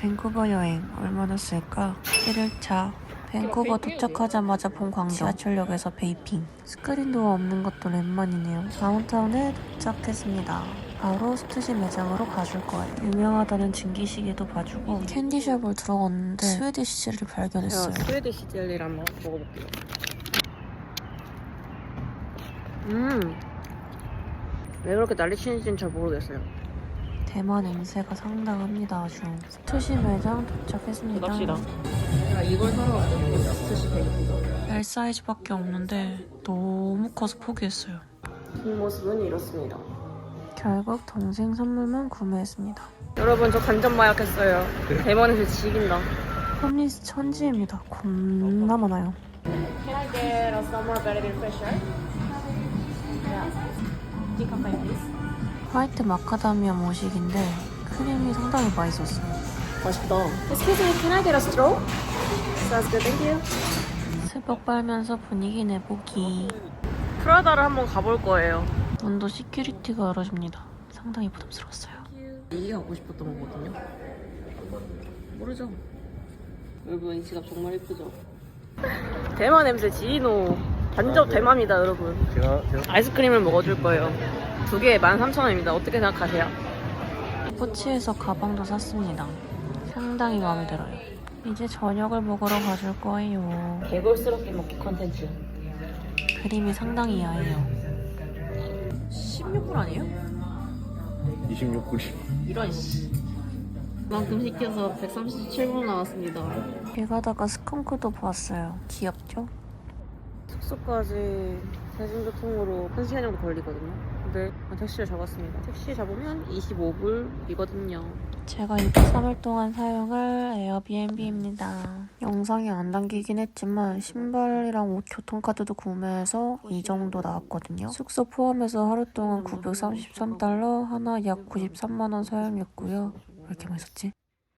밴쿠버 여행 얼마나 쓸까? 1일차 밴쿠버 도착하자마자 본 광경 지하철역에서 베이핑 스크린도어 없는 것도 랜만이네요 다운타운에 도착했습니다 바로 스투시 매장으로 가줄 거예요 유명하다는 증기시계도 봐주고 캔디숍을 들어갔는데 스웨디시 젤을 발견했어요 스웨디시 젤리를 한번 먹어볼게요. 음. 왜 그렇게 난리 치는지는 잘 모르겠어요. 대만 냄새가 상당합니다 아주 스투시 매장 도착했습니다 갑시다. 이걸 사러 왔거든요. 스시 베이커. L 사이즈밖에 없는데 너무 커서 포기했어요 뒷모습은 이렇습니다. 결국 동생 선물만 구매했습니다 여러분 저 간접 마약했어요. 대만에서 지긴다. 홈리스 천지입니다 겁나 많아요 Can I get a summer berry refresher? Yeah. Decompile please. 화이트 마카다미아 모식인데 크림이 상당히 맛있었어요 맛있다. Excuse me, can I get a straw? Sounds good, thank you. 새벽 빨면서 분위기 내보기 프라다를 한번 가볼 거예요. 문도 시큐리티가 열어줍니다 상당히 부담스러웠어요 이게 갖고 싶었던 거거든요. 모르죠. 여러분 이 지갑 정말 예쁘죠? 대만 냄새 지노. 완전 대만이다 여러분. 제가 제가 아이스크림을 먹어줄 거예요. 두 개에 13,000원입니다. 어떻게 생각하세요? 포치에서 가방도 샀습니다 상당히 마음에 들어요 이제 저녁을 먹으러 가줄 거예요 개걸스럽게 먹기 컨텐츠. 그림이 상당히 야해요 16불 아니에요? 26불이 이런 씨. 만큼 시켜서 137불 나왔습니다. 길 가다가 스컹크도 보았어요 귀엽죠? 숙소까지 대중교통으로 1시간 정도 걸리거든요. 근데 택시를 잡았습니다. 택시 잡으면 25불이거든요. 제가 이번 3일 동안 사용할 에어비앤비입니다. 영상에 안 담기긴 했지만 신발이랑 옷 교통카드도 구매해서 이 정도 나왔거든요. 숙소 포함해서 하루 동안 933달러, 하나 약 93만원 사용했고요. 왜 이렇게 썼지?